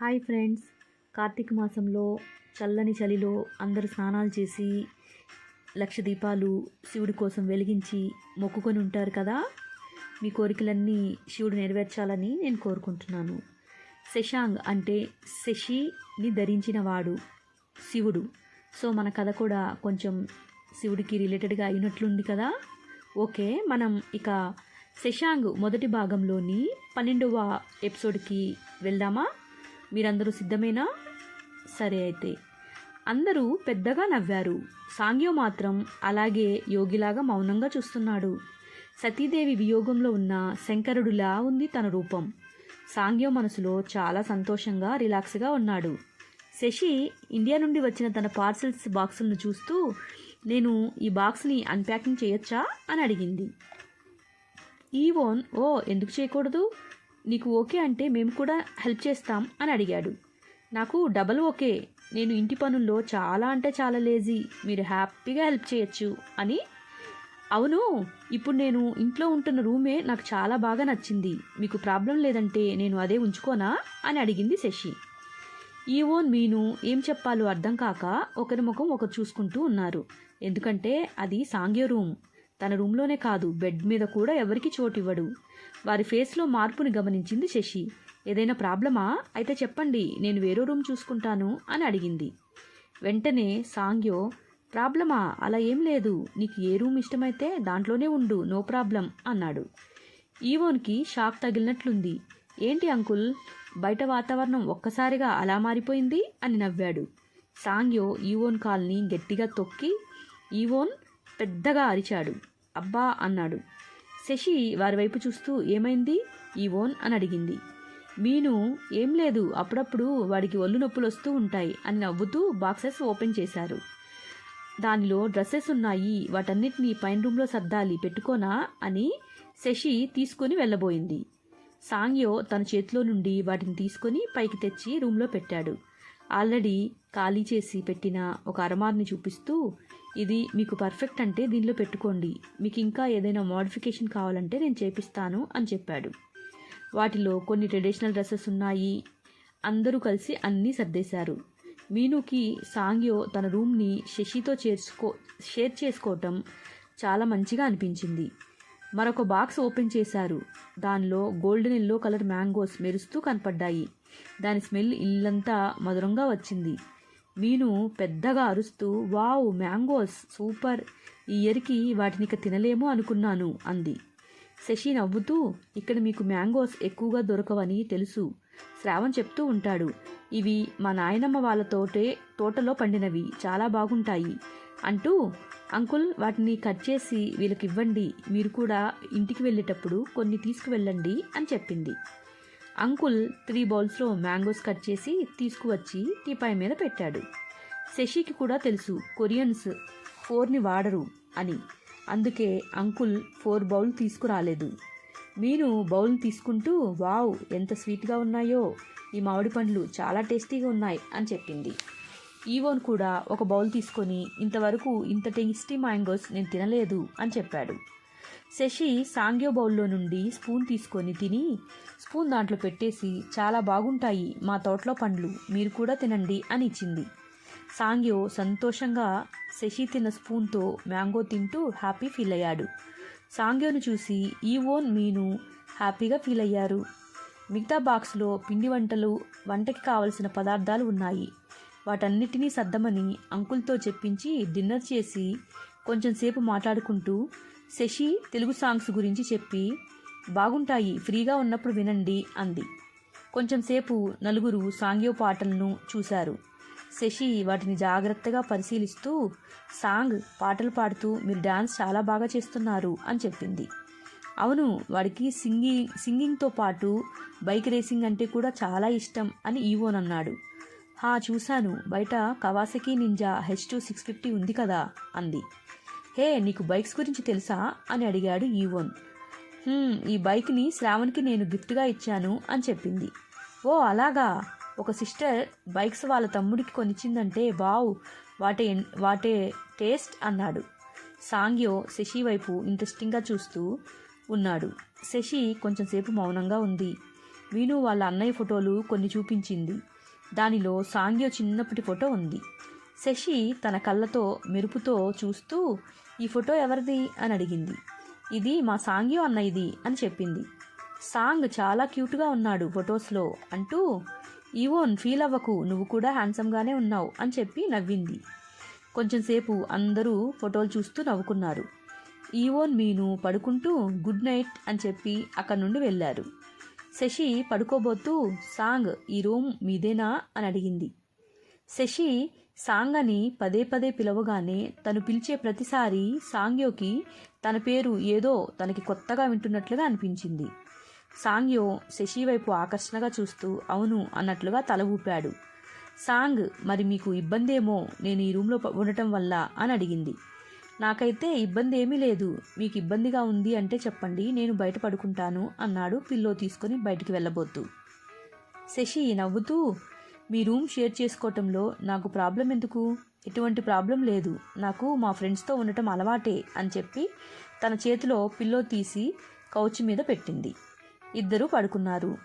Hi friends. Karthika మాసంలో చల్లని చలిలో అందరూ స్నానాలు చేసి లక్ష దీపాలు శివుడి కోసం వెలిగించి మొక్కుకొని ఉంటారు కదా? మీ కోరికలన్నీ శివుడు నెరవేర్చాలని నేను కోరుకుంటున్నాను. శశాంగ్ అంటే శశిని ధరించిన వాడు శివుడు. సో మన కథ కూడా కొంచెం శివుడికి రిలేటెడ్గా అయినట్లుంది కదా? ఓకే మనం ఇక శశాంగ్ మొదటి భాగంలోని పన్నెండవ ఎపిసోడ్కి వెళ్దామా? మీరందరూ సిద్ధమేనా? సరే అయితే. అందరూ పెద్దగా నవ్వారు. సాంగ్యో మాత్రం అలాగే యోగిలాగా మౌనంగా చూస్తున్నాడు. సతీదేవి వియోగంలో ఉన్న శంకరుడులా ఉంది తన రూపం. సాంగ్యో మనసులో చాలా సంతోషంగా రిలాక్స్గా ఉన్నాడు. శశి ఇండియా నుండి వచ్చిన తన పార్సిల్స్ బాక్సులను చూస్తూ నేను ఈ బాక్స్ని అన్ప్యాకింగ్ చేయొచ్చా? అని అడిగింది. ఈవోన్? ఓ ఎందుకు చేయకూడదు? నీకు ఓకే అంటే మేము కూడా హెల్ప్ చేస్తాం అని అడిగాడు. నాకు డబల్ ఓకే. నేను ఇంటి పనుల్లో చాలా అంటే చాలా లేజీ. మీరు హ్యాపీగా హెల్ప్ చేయొచ్చు అని. అవును ఇప్పుడు నేను ఇంట్లో ఉంటున్న రూమే నాకు చాలా బాగా నచ్చింది. మీకు ప్రాబ్లం లేదంటే నేను అదే ఉంచుకోనా అని అడిగింది శశి. ఈవోన్ మీను ఏం చెప్పాలో అర్థం కాక ఒకరి ముఖం ఒకరు చూసుకుంటూ ఉన్నారు. ఎందుకంటే అది సాంగ్య రూమ్. తన రూమ్లోనే కాదు బెడ్ మీద కూడా ఎవరికి చోటు ఇవ్వడు వారి ఫేస్లో మార్పుని గమనించింది శశి. ఏదైనా ప్రాబ్లమా? అయితే చెప్పండి నేను వేరే రూమ్ చూసుకుంటాను అని అడిగింది. వెంటనే సాంగ్యో ప్రాబ్లమా? అలా ఏం లేదు నీకు ఏ రూమ్ ఇష్టమైతే దాంట్లోనే ఉండు నో ప్రాబ్లం అన్నాడు. ఈవోన్కి షాక్ తగిలినట్లుంది. ఏంటి అంకుల్? బయట వాతావరణం ఒక్కసారిగా అలా మారిపోయింది అని నవ్వాడు. సాంగ్యో ఈవోన్ కాల్ని గట్టిగా తొక్కి ఈవోన్ పెద్దగా అరిచాడు. అబ్బా అన్నాడు. శశి వారి వైపు చూస్తూ ఏమైంది? ఈ ఓన్ అని అడిగింది. మీను ఏం లేదు. అప్పుడప్పుడు వాడికి ఒళ్ళు నొప్పులు వస్తూ ఉంటాయి అని నవ్వుతూ బాక్సెస్ ఓపెన్ చేశారు. దానిలో డ్రెస్సెస్ ఉన్నాయి. వాటన్నిటినీ పైన రూమ్లో సర్దాలి. పెట్టుకోనా? అని శశి తీసుకొని వెళ్ళబోయింది. సాంగ్యో తన చేతిలో నుండి వాటిని తీసుకొని పైకి తెచ్చి రూమ్లో పెట్టాడు. ఆల్రెడీ ఖాళీ చేసి పెట్టిన ఒక అరమార్ని చూపిస్తూ ఇది మీకు పర్ఫెక్ట్ అంటే దీనిలో పెట్టుకోండి. మీకు ఇంకా ఏదైనా మోడిఫికేషన్ కావాలంటే నేను చేపిస్తాను అని చెప్పాడు. వాటిలో కొన్ని ట్రెడిషనల్ డ్రెస్సెస్ ఉన్నాయి. అందరూ కలిసి అన్నీ సర్దేశారు. మీనుకి సాంగ్యో తన రూమ్ని శశితో చేర్చుకో షేర్ చేసుకోవటం చాలా మంచిగా అనిపించింది. మరొక బాక్స్ ఓపెన్ చేశారు. దానిలో గోల్డెన్ ఎల్లో కలర్ మ్యాంగోస్ మెరుస్తూ కనపడ్డాయి. దాని స్మెల్ ఇల్లంతా మధురంగా వచ్చింది. మీను పెద్దగా అరుస్తూ వావ్ మ్యాంగోస్ సూపర్. ఈ ఇయర్కి వాటిని ఇక తినలేము అనుకున్నాను అంది. శశి నవ్వుతూ ఇక్కడ మీకు మ్యాంగోస్ ఎక్కువగా దొరకవని తెలుసు శ్రావణ్ చెప్తూ ఉంటాడు. ఇవి మా నాయనమ్మ వాళ్ళ తోటే తోటలో పండినవి చాలా బాగుంటాయి అంటూ అంకుల్ వాటిని కట్ చేసి వీళ్ళకి ఇవ్వండి మీరు కూడా ఇంటికి వెళ్ళేటప్పుడు కొన్ని తీసుకువెళ్ళండి అని చెప్పింది. అంకుల్ త్రీ బౌల్స్లో మ్యాంగోస్ కట్ చేసి తీసుకువచ్చి టీపాయ్ మీద పెట్టాడు. శశికి కూడా తెలుసు కొరియన్స్ ఫోర్ని వాడరు అని. అందుకే అంకుల్ ఫోర్ బౌల్ తీసుకురాలేదు. మీను బౌల్ తీసుకుంటూ వావ్ ఎంత స్వీట్గా ఉన్నాయో. ఈ మామిడి పండ్లు చాలా టేస్టీగా ఉన్నాయి అని చెప్పింది. ఈవోన్ కూడా ఒక బౌల్ తీసుకొని ఇంతవరకు ఇంత టేస్టీ మ్యాంగోస్ నేను తినలేదు అని చెప్పాడు. శశి సాంగ్యో బౌల్లో నుండి స్పూన్ తీసుకొని తిని స్పూన్ దాంట్లో పెట్టేసి చాలా బాగుంటాయి మా తోటలో పండ్లు మీరు కూడా తినండి అని ఇచ్చింది. సాంగ్యో సంతోషంగా శశి తిన్న స్పూన్తో మ్యాంగో తింటూ హ్యాపీ ఫీల్ అయ్యాడు. సాంగ్యోను చూసి ఈ ఓన్ మీను హ్యాపీగా ఫీల్ అయ్యారు. మిగతా బాక్స్లో పిండి వంటలు వంటకి కావలసిన పదార్థాలు ఉన్నాయి. వాటన్నిటినీ సర్దమని అంకుల్తో చెప్పించి డిన్నర్ చేసి కొంచెం సేపు మాట్లాడుకుంటూ శశి తెలుగు సాంగ్స్ గురించి చెప్పి బాగుంటాయి ఫ్రీగా ఉన్నప్పుడు వినండి అంది. కొంచెం సేపు నలుగురు సాంగ్యో పాటలను చూశారు. శశి వాటిని జాగ్రత్తగా పరిశీలిస్తూ సాంగ్ పాటలు పాడుతూ మీరు డాన్స్ చాలా బాగా చేస్తున్నారు అని చెప్పింది. అవును వాడికి సింగింగ్ సింగింగ్తో పాటు బైక్ రేసింగ్ అంటే కూడా చాలా ఇష్టం అని ఈవోన్ అన్నాడు హా చూశాను బయట Kawasaki Ninja H two six fifty ఉంది కదా అంది. హే నీకు బైక్స్ గురించి తెలుసా? అని అడిగాడు ఈవోన్. ఈ బైక్ని శ్రావణ్కి నేను గిఫ్ట్గా ఇచ్చాను అని చెప్పింది. ఓ అలాగా? ఒక సిస్టర్ బైక్స్ వాళ్ళ తమ్ముడికి కొనిచ్చిందంటే wow what a what a taste అన్నాడు. సాంగ్యో శశి వైపు ఇంట్రెస్టింగ్గా చూస్తూ ఉన్నాడు. శశి కొంచెంసేపు మౌనంగా ఉంది. వీణు వాళ్ళ అన్నయ్య ఫోటోలు కొన్ని చూపించింది. దానిలో సాంగ్యో చిన్నప్పటి ఫోటో ఉంది. శశి తన కళ్ళతో మెరుపుతో చూస్తూ ఈ ఫోటో ఎవరిది? అని అడిగింది. ఇది మా సాంగ్యో అన్నయ్యది అని చెప్పింది. సాంగ్ చాలా క్యూట్గా ఉన్నాడు ఫొటోస్లో అంటూ ఈవోన్ ఫీల్ అవ్వకు నువ్వు కూడా హ్యాండ్సమ్గానే ఉన్నావు అని చెప్పి నవ్వింది. కొంచెంసేపు అందరూ ఫోటోలు చూస్తూ నవ్వుకున్నారు. ఈవోన్ మీను పడుకుంటూ గుడ్ నైట్ అని చెప్పి అక్కడి నుండి వెళ్ళారు. శశి పడుకోబోతూ సాంగ్ ఈ రూమ్ మీదేనా? అని అడిగింది. శశి సాంగ్ అని పదే పదే పిలవగానే తను పిలిచే ప్రతిసారి సాంగ్యోకి తన పేరు ఏదో తనకి కొత్తగా వింటున్నట్లుగా అనిపించింది. సాంగ్యో శశి వైపు ఆకర్షణగా చూస్తూ అవును అన్నట్లుగా తల ఊపాడు. సాంగ్ మరి మీకు ఇబ్బందేమో నేను ఈ రూమ్లో ఉండటం వల్ల అని అడిగింది. నాకైతే ఇబ్బంది ఏమీ లేదు మీకు ఇబ్బందిగా ఉంది అంటే చెప్పండి నేను బయట పడుకుంటాను అన్నాడు పిల్లో తీసుకొని బయటికి వెళ్ళబోతూ. శశి నవ్వుతూ మీ రూమ్ షేర్ చేసుకోవటంలో నాకు ప్రాబ్లం ఎందుకు? ఎటువంటి ప్రాబ్లం లేదు. నాకు మా ఫ్రెండ్స్తో ఉండటం అలవాటే అని చెప్పి తన చేతిలో పిల్లో తీసి కౌచ్ మీద పెట్టింది. ఇద్దరూ పడుకున్నారు.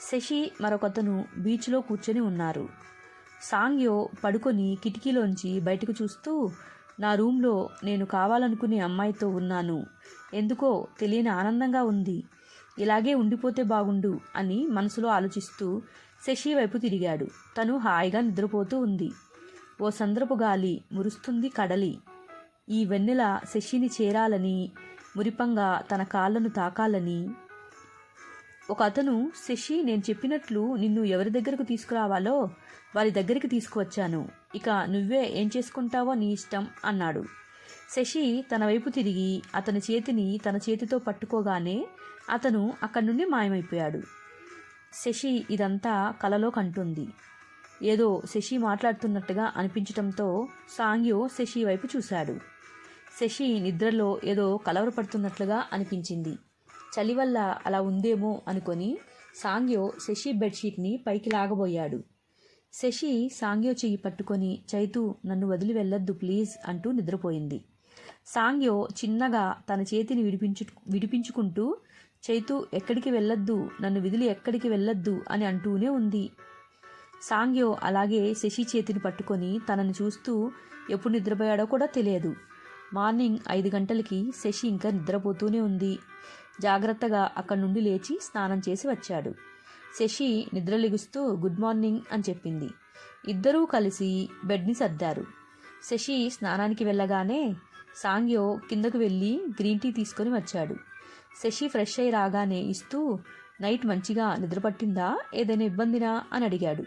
శశి మరొకతను బీచ్లో కూర్చొని ఉన్నారు. సాంగ్యో పడుకొని కిటికీలోంచి బయటకు చూస్తూ నా రూమ్లో నేను కావాలనుకునే అమ్మాయితో ఉన్నాను. ఎందుకో తెలియని ఆనందంగా ఉంది. ఇలాగే ఉండిపోతే బాగుండు అని మనసులో ఆలోచిస్తూ శశి వైపు తిరిగాడు. తను హాయిగా నిద్రపోతూ ఉంది. ఓ సంద్రపు గాలి మురుస్తుంది కడలి. ఈ వెన్నెల శశిని చేరాలని మురిపంగా తన కాళ్ళను తాకాలని. ఒక అతను శశి నేను చెప్పినట్లు నిన్ను ఎవరి దగ్గరకు తీసుకురావాలో వారి దగ్గరికి తీసుకువచ్చాను. ఇక నువ్వే ఏం చేసుకుంటావో నీ ఇష్టం అన్నాడు. శశి తన వైపు తిరిగి అతని చేతిని తన చేతితో పట్టుకోగానే అతను అక్కడి నుండి మాయమైపోయాడు. శశి ఇదంతా కలలో కంటుంది. ఏదో శశి మాట్లాడుతున్నట్టుగా అనిపించటంతో సాంగ్యో శశి వైపు చూశాడు. శశి నిద్రలో ఏదో కలవరపడుతున్నట్లుగా అనిపించింది. చలి వల్ల అలా ఉందేమో అనుకొని సాంగ్యో శశి బెడ్షీట్ని పైకి లాగబోయాడు. శశి సాంగ్యో చెయ్యి పట్టుకొని చైతు నన్ను వదిలి వెళ్ళొద్దు ప్లీజ్ అంటూ నిద్రపోయింది. సాంగ్యో చిన్నగా తన చేతిని విడిపించు విడిపించుకుంటూ చైతు ఎక్కడికి వెళ్ళొద్దు? నన్ను విధులు ఎక్కడికి వెళ్ళొద్దు? అని అంటూనే ఉంది. సాంగ్యో అలాగే శశి చేతిని పట్టుకొని తనని చూస్తూ ఎప్పుడు నిద్రపోయాడో కూడా తెలియదు. మార్నింగ్ ఐదు గంటలకి శశి ఇంకా నిద్రపోతూనే ఉంది. జాగ్రత్తగా అక్కడి నుండి లేచి స్నానం చేసి వచ్చాడు. శశి నిద్రలిగుస్తూ గుడ్ మార్నింగ్ అని చెప్పింది. ఇద్దరూ కలిసి బెడ్ని సర్దారు. శశి స్నానానికి వెళ్ళగానే సాంగ్యో కిందకు వెళ్ళి గ్రీన్ టీ తీసుకొని వచ్చాడు. శశి ఫ్రెష్ అయి రాగానే ఇస్తూ నైట్ మంచిగా నిద్రపట్టిందా ఏదైనా ఇబ్బందినా? అని అడిగాడు.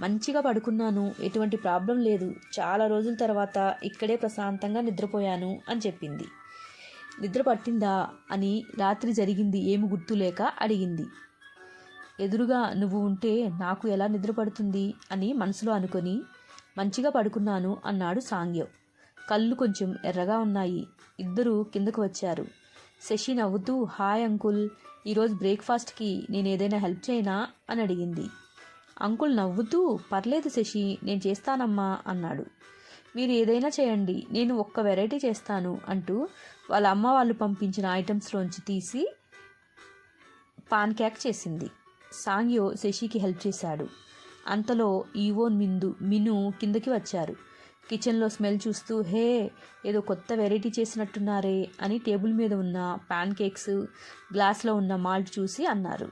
మంచిగా పడుకున్నాను. ఎటువంటి ప్రాబ్లం లేదు. చాలా రోజుల తర్వాత ఇక్కడే ప్రశాంతంగా నిద్రపోయాను అని చెప్పింది. నిద్ర పట్టిందా? అని రాత్రి జరిగింది ఏమి గుర్తులేక అడిగింది. ఎదురుగా నువ్వు ఉంటే నాకు ఎలా నిద్ర పడుతుంది? అని మనసులో అనుకొని మంచిగా పడుకున్నాను అన్నాడు సాంగ్యం కళ్ళు కొంచెం ఎర్రగా ఉన్నాయి. ఇద్దరూ కిందకు వచ్చారు. శశి నవ్వుతూ హాయ్ అంకుల్ ఈరోజు బ్రేక్ఫాస్ట్కి నేను ఏదైనా హెల్ప్ చేయనా? అని అడిగింది. అంకుల్ నవ్వుతూ పర్లేదు శశి నేను చేస్తానమ్మా అన్నాడు. మీరు ఏదైనా చేయండి నేను ఒక్క వెరైటీ చేస్తాను అంటూ వాళ్ళ అమ్మ వాళ్ళు పంపించిన ఐటమ్స్లోంచి తీసి పాన్ క్యాక్ చేసింది. సాంగ్యో శశికి హెల్ప్ చేశాడు. అంతలో ఈవోన్ మిందు మిను కిందకి వచ్చారు. కిచెన్లో స్మెల్ చూస్తూ హే ఏదో కొత్త వెరైటీ చేసినట్టున్నారే అని టేబుల్ మీద ఉన్న పాన్ కేక్స్ గ్లాస్లో ఉన్న మాల్ట్ చూసి అన్నారు.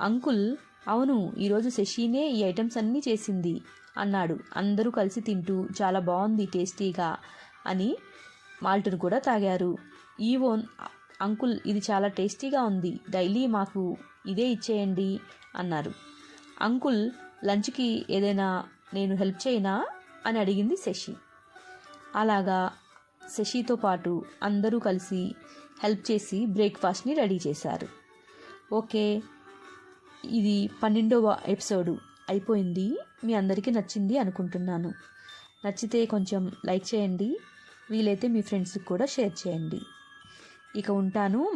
అంకుల్ అవును ఈరోజు శశినే ఈ ఐటమ్స్ అన్నీ చేసింది అన్నాడు. అందరూ కలిసి తింటూ చాలా బాగుంది టేస్టీగా అని మాల్ట్ను కూడా తాగారు. ఈవోన్ అంకుల్ ఇది చాలా టేస్టీగా ఉంది. డైలీ మాకు ఇదే ఇచ్చేయండి అన్నారు. అంకుల్ లంచ్కి ఏదైనా నేను హెల్ప్ చేయనా? అని అడిగింది శశి. అలాగా శశితో పాటు అందరూ కలిసి హెల్ప్ చేసి బ్రేక్ఫాస్ట్ని రెడీ చేశారు. ఓకే ఇది పన్నెండవ ఎపిసోడు. అయిపోయింది మీ అందరికీ నచ్చింది అనుకుంటున్నాను. నచ్చితే కొంచెం లైక్ చేయండి వీలైతే మీ ఫ్రెండ్స్కి కూడా షేర్ చేయండి. ఇక ఉంటాను.